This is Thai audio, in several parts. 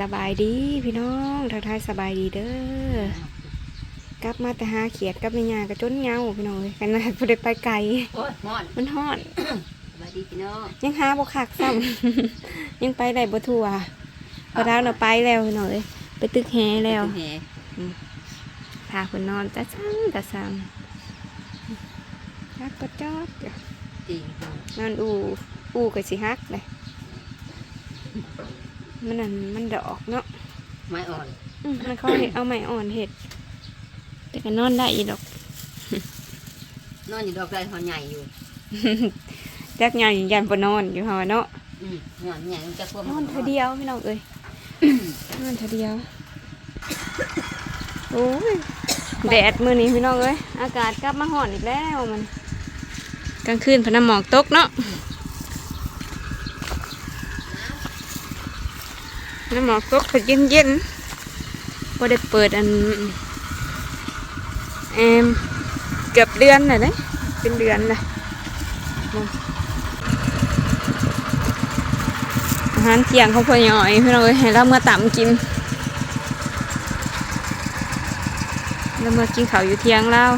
สบายดีพี่น้องทักทายสบายดีเด้อกลับมาแต่หาเขียดกับแม่ยากระจนเหงาพี่น้องเอ้ยขนาดบ่ได้ไปไกลโอ้ยมอนมันฮ้อนสวัสดีพี่น้องยังหาบ่คักซ้ำ ยังไปได้บ่ทั่วพอดาวน่ะไปแล้วพี่น้องเอ้ยไปตึกแฮแล้วแหพาเพิ่นนอนตะซังตะซังฮักก็จอดจ้ะจริงนอนอูอูก็สิฮักเลย มันนั่นมันดอกเนาะไม้อ่อนอืมมันเขาเห็ดเอาไม้อ่อนเห็ด แต่ก็นอนได้อีดอก นอนอยู่ดอกไรหอนใหญ่อยู่จักยานยันปนอนอยู่หอเนาะอืมหอนใหญ่มันจะพวกนอนเธอเดียวพี่น้องเอ้ยนอนเธอเดียวโอ้ยแดดมือนี้พี่น้องเอ้ยอากาศกลับมาห่อนอีกแล้วมัน กลางคืนพน้ำหมอกตกเนาะ น้ำหมอกตกพอเย็นเย็นๆพอได้เปิดอันแอมเกือบเดือนเลยเด้เป็นเดือนเลยอาหารเที่ยงเขาพอย่อยพี่น้องเอ้ยให้เราเมื่อต่ำกินเราเมื่อกินเขาอยู่เที่ยงแล้ว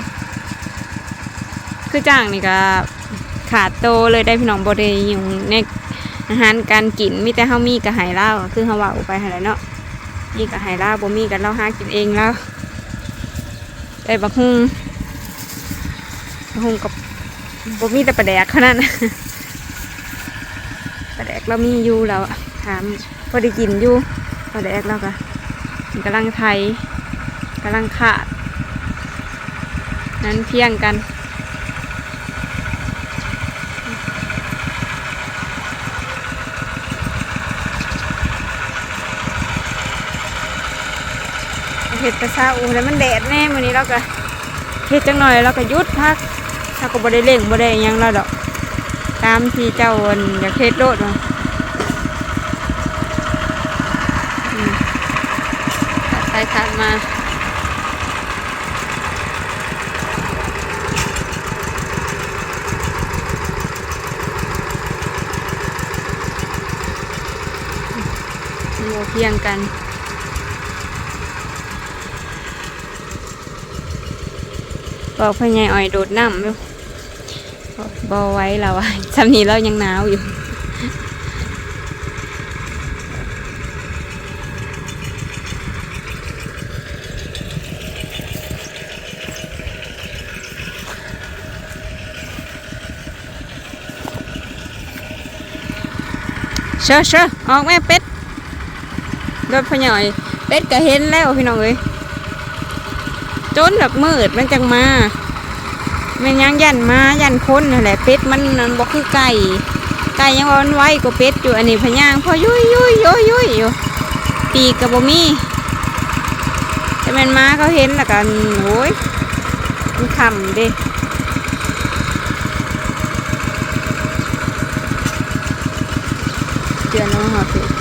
คือจ้างนี่ก็ขาดโตเลยได้พี่น้องบไดอยู่ใน อาหารการกินมีแต่เฮามีกับหายเล่าคือเฮาว่าไปหาแล้วเนาะมีกับหายเล่าบ่มีกับเราหากินเองแล้วได้บักฮุงบักฮุงกับบ่มีแต่ปลาแดกเท่านั้นปลาแดกเรามีอยู่แล้วถามพอได้กินอยู่ปลาแดกเราก็กำลังไทยกำลังขาด นั้นเพียงกัน เห็ดกระซาอูแล้วมันแดดแน่มื้อนี้เราก็เห็ดจังหน่อยเราก็หยุดพักเราก็บ่ได้เล่งบ่ได้หยังเราดอก ตามที่เจ้าอันอยากเฮ็ดโลดมาตัดไปตัดมาเพียงกัน บอกพ่อใหญ่อ่อยโดดน้ำอยู่บอไว้แล้วอะจำนี้เรายังหนาวอยู่เชื่อเชื่อออกแม่เป็ดโดนพ่อใหญ่อยเป็ดก็เห็นแล้วพี่น้องเอ้ย จนแบบมืดมันจังมามันยังยันมายันคนนั่นแหละเป็ดมันนั่นบอกคือไก่ไก่ยังว่ามันไวกว่าเป็ดอยู่อันนี้พะย่างพอยุยยุยยุยยุยอยู่ปีกกับบมีแต่แมันมาเขาเห็นแล้วกันโอ้ยมันขำด้เตือนน้องหอสิ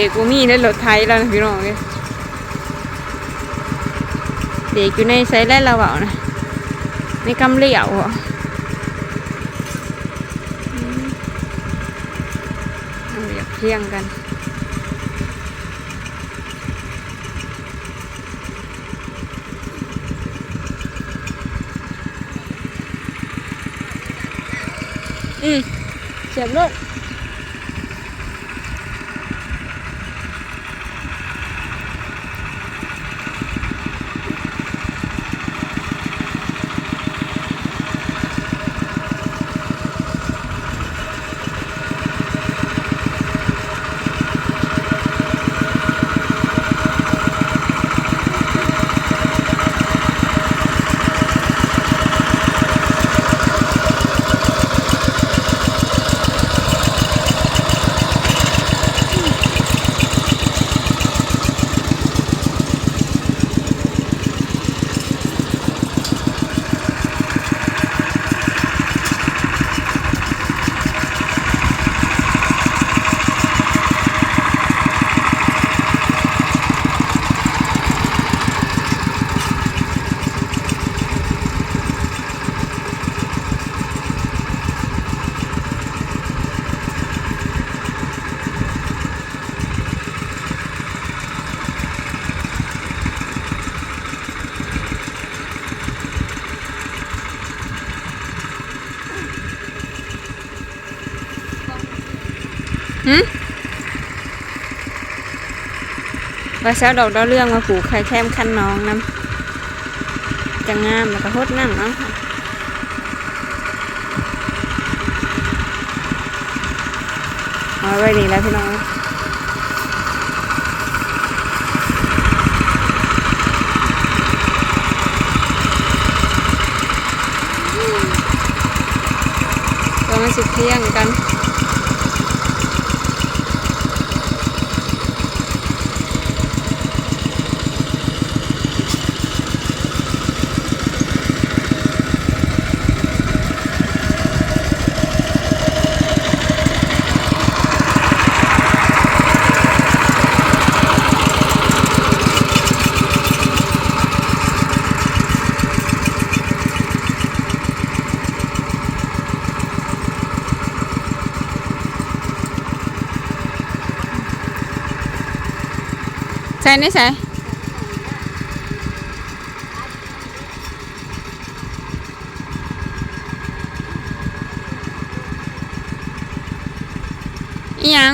เด็กกูมีในรถไทยแล้วนะพี่น้องเลยเด็กอยู่ในไซส์แรกเราเอานะในกำเหลี่ยวอะอืมเอาอยากเที่ยงกันอืมเสียบลูก ว่าเช้าดอกดาวเรื่องมาผูกไข่แคมคันน้องน้ำจะงามแล้วก็ฮดน้ำเนาะเอาไว้นี่แล้วพี่น้องก็มาสิเที่ยงกัน ใส่นี่ใส่อีหยัง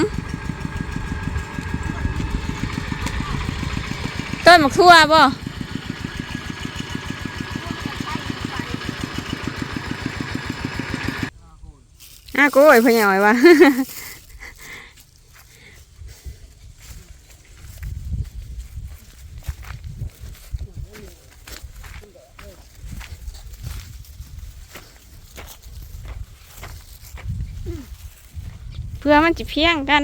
ต้นหมก อ้ากูไอ้พ่อใหญ่วะเพื่อมันจะเพียงกัน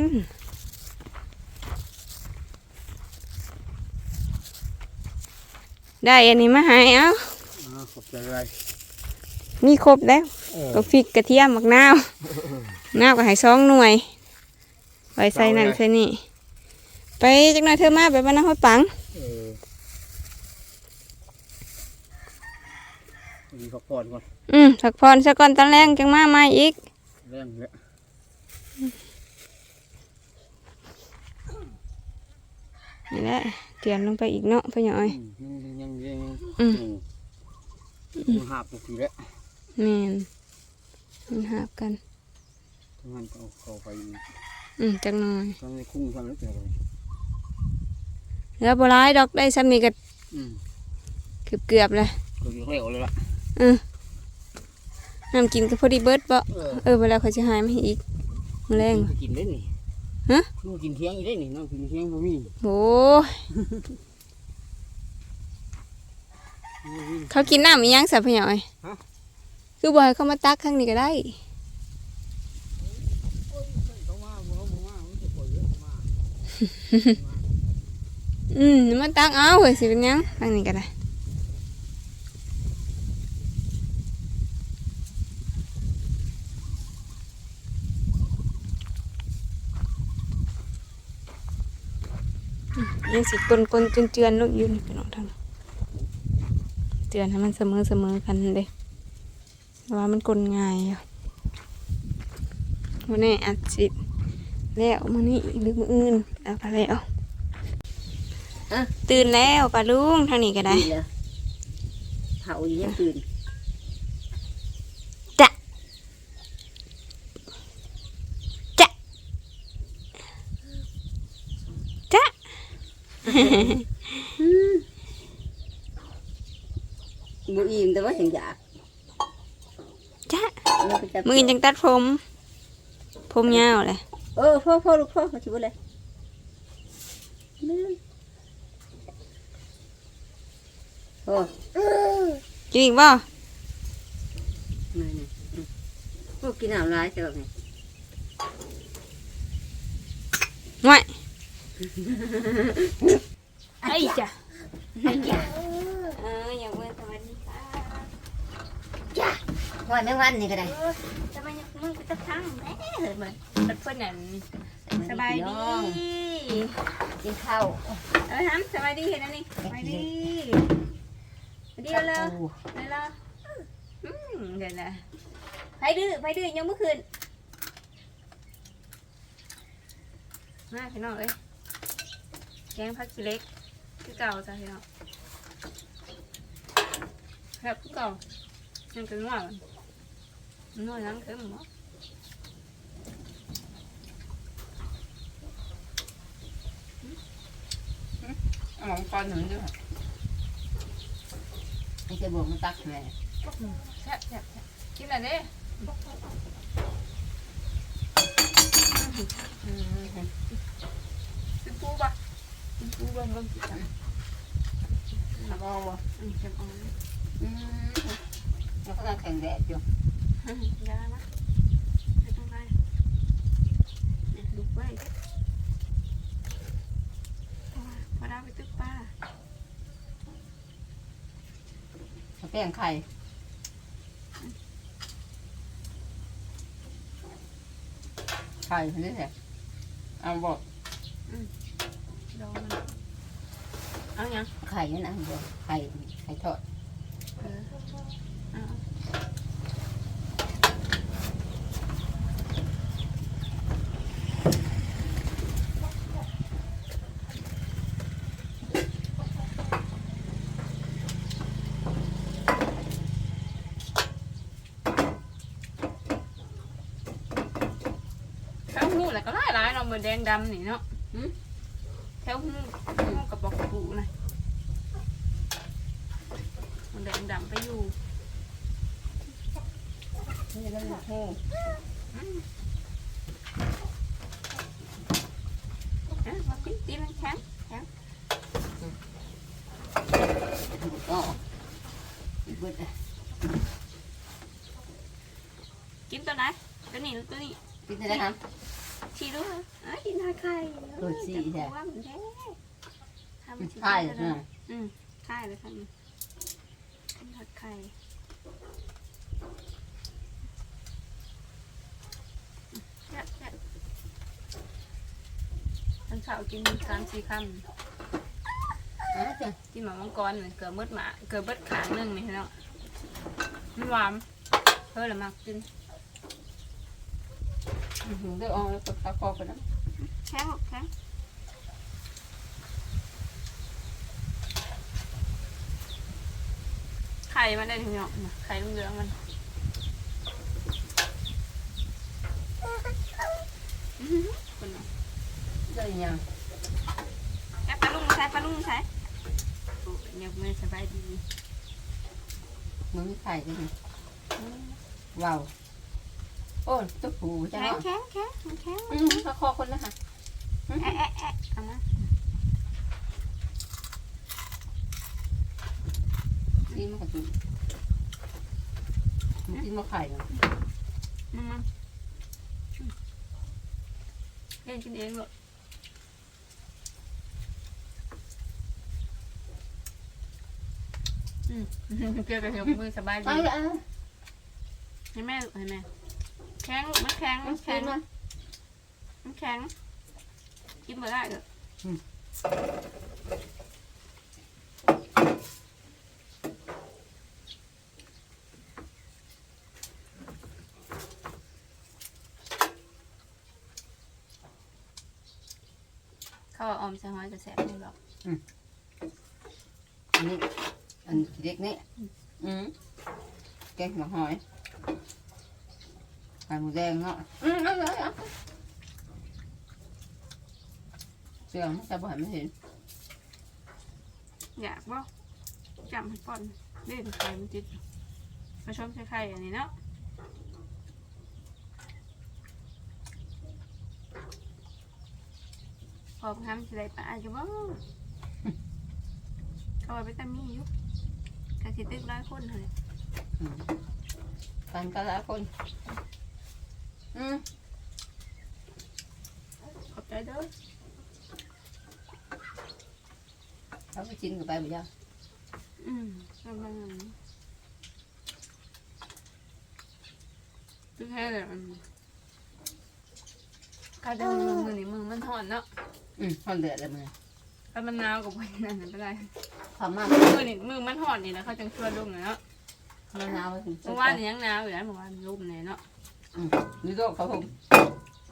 ได้อันนี้มาให้เอ้าอ่าขอบใจอะไรมีครบแล้วเออก็ฟิกกระเทียมมักนาวนาวก็ให้สองหน่วยไว้ใส่นั่นใส่นี่ ไปจักหน่อยเธอมาไปบ้านน้ำห้อยปังเออมีพักผ่อนก่อน อืมสักพรสักก่อนตอนแรงจังมาใหม่อีกเรื่องเนี้ย นี่แหละเตรียมลงไปอีกเนาะพ่อหน่อยอืมยังยังยังอืมอืมหาบทีแล้วแม่นมันหาบกันทำงานก็เอาเข้าไปอืมจังหน่อยทำในคุ้งทำแล้วแต่อะไรแล้วบร้ายดอกได้ซ้ำนี่ก็อืมเกือบเกือบๆเลยก็เรียกเร็วเลยล่ะอืมน้ำกินก็พอดีเบิดปะเออเออเวลาเขาจะหายมาให้อีกมอแรงไปกินได้นี่ ฮะน้องกินเที่ยงอีกได้นี่น้องกินเที่ยงบ่มีโหเขากินน้ำอีหยังสับพะหน่อยฮะคือบ่ให้เขามาตักข้างนี้ก็ได้เขามาบ่เขาบ่มามันจะปล่อยเยอะมาอืมมาตักเอาเฮ้ยสิเป็นหยังข้างนี้ก็ได้ ยังสิกลกลๆเจือนๆลูกอยืนพี่น้องทางนั้นเตือนให้มันเสมอเสมอๆกันเด้แต่ว่ามันกลง่ายอะวันนี้อาจสิแล้วมื้อนี้หรือมื้ออื่นแล้วก็แล้วอะตื่นแล้วปลาลุงทางนี้ก็ได้ดีเลยเผาอยู่ยังตื่น จะจะจะ บุอิ่มแต่ว่าฉันอยากจะเราไปจับมือจังตัดผม ผมยาวเลยเออพ่อพ่อลูกพ่อมาชิบุเลยโอ้กินอีกบ่นี่นี่อืมโอ้กินน้ำลายใช่ไหม ง่วยไอ้จ้ะเอออย่าเว้นสวัสดีค่ะห้อยแมงวันนี่ก็ได้ทำไมยังมึงจะทั้งแม่เหมือนเพื่อนนั่นสบายดีกินข้าวเออฮัมสบายดีเห็นอันนี้สบายดีสบายดีเอาเลยโอ้เลยละอืมเดี๋ยวนะไปดื้อไปดื้อยังเมื่อคืนมาพี่น้องเอ้ย แกงผักขี้เล็ก คือเก่าจ้ะพี่น้อแบบคือเก่ายังเกินว่าหน่อยยังเกินมั้งเอาองก้อนหนึ่งด้วยไอ้เจ้าบวกมันตักแม่แซ่แซ่บแซ่บกินอะไรเนี่ย กูเบิ่งเบิ่งกินกันแล้วก็ว่าอืมเก็บเอาอืมแล้วก็แข่งแดดอยู่ยานะไม่ต้องไปเนี่ยลุกไว้พอได้ไปตึกป้าเอาแป้งไข่ไข่นี่แหละเอาบอกลองมัน เอายังไข่นั่นนะบอกไข่ไข่ทอดเออเอาแถวหูแหละก็หลายหลายๆเนาะมือแดงดำนี่เนาะหึแถวหูหูกระบอกกระปูนะมันแดงดำไปอยู่ นี่แล้วมันโหเอ๊ะมาตีตีมันแข็งก็อีกเบิดอะกินตัวไหนตัวนี้หรือตัวนี้กินได้ครับชี้ดูเหรอเอ้ยกินหาไข่ตัวสี่ใช่ว่ามันแท้ทำกินชี้ไข่ได้ใช่ไหมอืมไข่เลยค่ะนี่กินหาไข่แซ่บแซ่บฉัน เช้ากินสามสี่คำอะจ้ะกินหมามังกรเลยเกือบเบิดหมาเกือบเบิดขางหนึงนี่เนาะมันหวานเฮ้ยละมากกินอื้อหือได้ออกแล้วก็ตะคอกันนะแข็งแข็งไข่มันได้ถึงเนาะน่ะไข่ลุงเหลืองมันอื้อหือคน เนาะได้ยังแอบปลาลุงใช้ปลาลุงใช้โอ้ยเนี่ยมือสบายดีมึงไข่กันนี่ว้าวโอ้ตุ๊กหูจ้ะแข็งเนาะแข็งแข็งมันแข็งอืมตะคอคนละค่ะแอะแอะแอะเอามานี่มันก็ตุ่มันกินมาไข่เนาะมามาเล่นกินเองเหรออืม เกลือกับเหี่ยวมือสบายดีเอาละให้แม่ลูกให้แม่แข็งลูกมันแข็งมัมันนแข็แข็งงมามันแข็งกินมาได้เหรอเขาว่าออมใส่หอยจะแสบไม่หรอกอันนี้ อันเด็กนี่อืมแกงหัวหอยไข่หมูแดงเนาะอืมเอาเลยเอาเสือมันจะบ่อยไม่เห็นอยากบ่จำให้ก่อนเล่นไข่มันติดมาชมใส่ไข่อันนี้เนาะพอทำสิได้ปลาอยู่บ่เขาว่าไปตามีอยู่ กะสิตึกร้อยคนเลยอืมกันกันละคนอืมขอบใจเด้อเขาไปกินกับไปบ่ยังอืมประมาณนั้นตึกแค่เลยอืมกลายเป็นมือมือนี่มือมันห่อนเนาะอืมคนเดือดเลยมึง ถ้ามันหนาวกับวันนั้นไม่เป็นไรความมากมือนี่มือมันห่อนนี่นะเขาจังชวนลุงเนาะมันหนาวไปถึงเมื่อวานนี่ยังหนาวอยู่นะเมื่อวานลุ่มเลยเนาะอืมนี่โลกเขาผม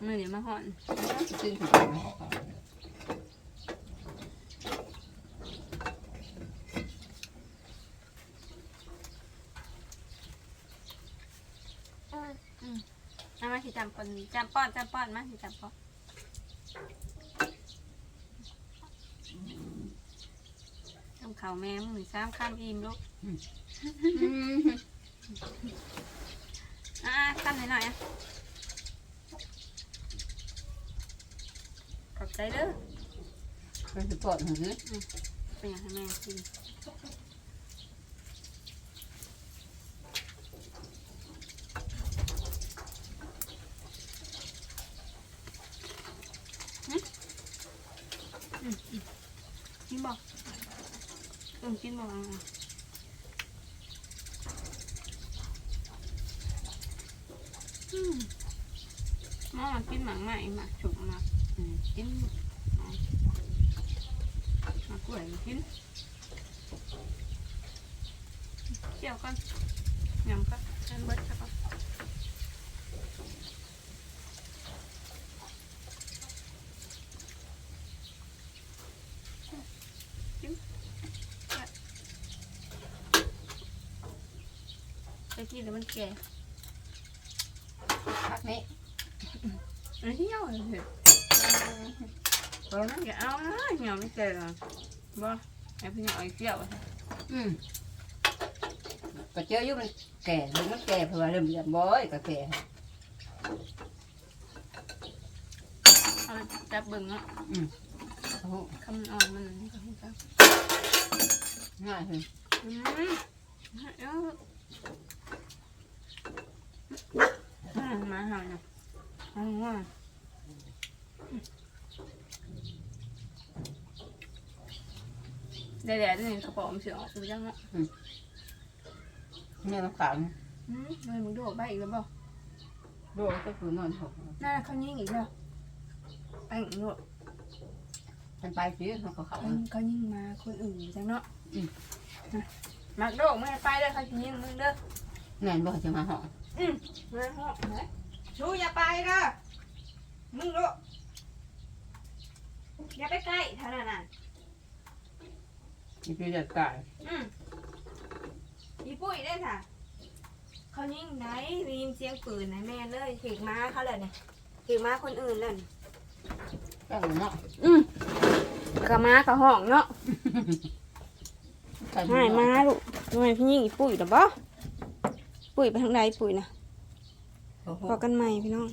มือนี่มันห่อนกินถึงไปไหมเอามาสิจำปอนจำป้อนจำป้อนมาสิจำป้อน ต้องเข่าแม่มึงหนึ่งสามข้ามอิ่มลูกอืมอ่าข้ามหน่อยๆอะขอบใจเด้อเป็นสปอร์ตหือเป็นอย่างให้แม่กินหึอืมอืมกินบอก เออกินบอกอะอืมมามากินหมังใหม่มาฉุกมากกินเอามากล้วยกินเกี่ยวกันยำกันแอนเบิดใช่ปะจิ้มไป กินแล้วมันแก่พักนี้อันที่เหี่ยวเลยเถอะตอนนั้นอย่าเอานะเหี่ยวไม่แก่หรอกบ่ไอ้พี่น้อยเกี่ยวอืมก็เจออยู่มันแก่ลูกมันแก่เพราะว่าเริ่มเรียนบ่อยก็แก่เอาไปจับเบิ่งเนาะโอ้โหคำมันอ่อนมันนี่ก็คงจับง่ายเลยอืมเอ้าอื มมาหาเนาะเอาว่าเดี๋ยวๆนี่กระป๋องเสือออกดูจังเนาะเนี่ยมันขาวอืมเลยมึงดูออกไปอีกแล้วบ่ดนก็คือนอนหกน่าเขายิ่งอีกแล้วไปอีกแล้วมันไปสิมันก็เขาเขาเขายิ่งมาคนอื่นจังเนาะมักโดกไม่ไปเด้อเขาจะยิ่งมึงเด้อแน่นบ่จะมาหอง อืมมาเหาะไหนชูอย่าไปเด้อมึงลูกอย่าไปใกล้เท่านั้นน่ะนี่คือเดือดกายอืมอีปุ้ยได้ค่ะ เขายิงไหนได้ยินเสียงปืนไหนแม่เลยถีกม้าเขาเลยเนี่ยถีกม้าคนอื่นเลยนี่ก็หนูเนาะอืมกะม้ากับห้องเนาะใส่หายมาลูกทำไมพี่ยิงอีปุ้ยหรอบ่ ปุ้ยไปทางใดปุ้ยนะโอ้โหพอกันใหม่พี่น้อง